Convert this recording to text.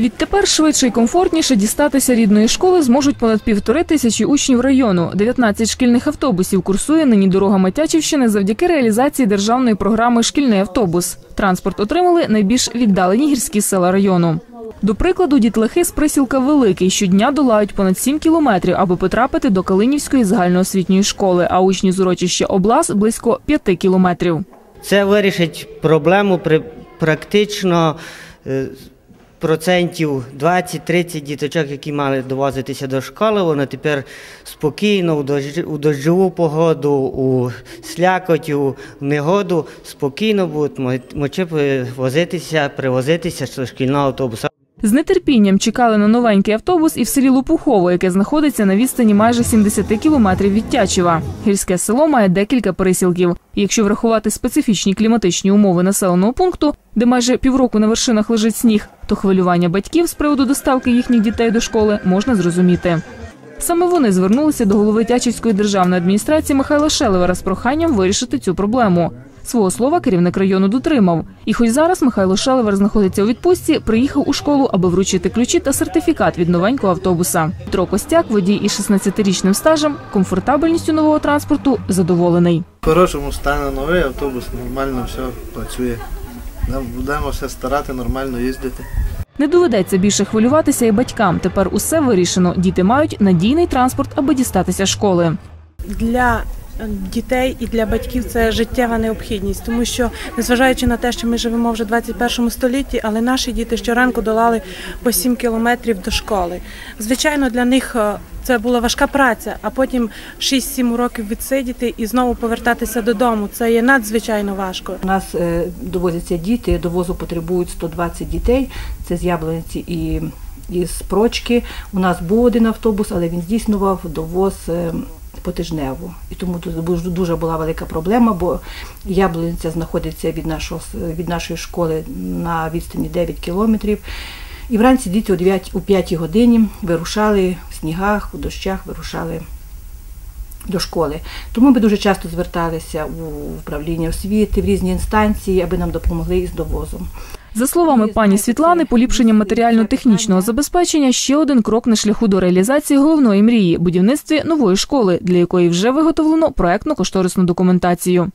Відтепер швидше і комфортніше дістатися рідної школи зможуть понад півтори тисячі учнів району. 19 шкільних автобусів курсує нині дорогами Тячівщини завдяки реалізації державної програми Шкільний автобус. Транспорт отримали найбільш віддалені гірські села району. До прикладу, дітлахи з присілка Великий щодня долають понад 7 кілометрів, аби потрапити до Калинівської загальноосвітньої школи, а учні з урочища Облас близько 5 кілометрів. Це вирішить проблему при практично е, процентів 20-30 діточок, які мали довозитися до школи, вони тепер спокійно у, дощ, у погоду, у слякоть, у негоду спокійно будуть мо- мочи возитися, привозитися з шкільного автобуса. З нетерпінням чекали на новенький автобус і в селі Лопухово, яке знаходиться на відстані майже 70 кілометрів від Тячева. Гірське село має декілька пересілків. Якщо врахувати специфічні кліматичні умови населеного пункту, де майже півроку на вершинах лежить сніг, то хвилювання батьків з приводу доставки їхніх дітей до школи можна зрозуміти. Саме вони звернулися до голови Тячівської державної адміністрації Михайла Шелевера з проханням вирішити цю проблему. Свого слова керівник району дотримав. І хоч зараз Михайло Шелевер знаходиться у відпустці, приїхав у школу, аби вручити ключі та сертифікат від новенького автобуса. Петро Костяк, водій із 16-річним стажем, комфортабельністю нового транспорту задоволений. В хорошому стані новий автобус, нормально все працює. Нам Будемо все старати, нормально їздити. Не доведеться більше хвилюватися і батькам. Тепер усе вирішено. Діти мають надійний транспорт, аби дістатися школи. для дітей і для батьків це життєва необхідність, тому що незважаючи на те, що ми живемо вже в 21 столітті, але наші діти щоранку долали по 7 кілометрів до школи. Звичайно, для них е, це була важка праця, а потім 6-7 років відсидіти і знову повертатися додому. Це є надзвичайно важко. У нас е, довозяться діти, довозу потребують 120 дітей. Це з Яблониці і із Прочки. У нас був один автобус, але він здійснював довоз е, потижнево. І тому тут дуже- була велика проблема, бо Яблониця знаходиться від, нашого, від нашої школи на відстані 9 кілометрів. І вранці діти о 9, о 5 годині вирушали в снігах, у дощах вирушали до школи. Тому ми дуже часто зверталися у управління освіти, в різні інстанції, аби нам допомогли із довозом. За словами пані Світлани, поліпшення матеріально-технічного забезпечення ще один крок на шляху до реалізації головної мрії будівництві нової школи, для якої вже виготовлено проектно-кошторисну документацію.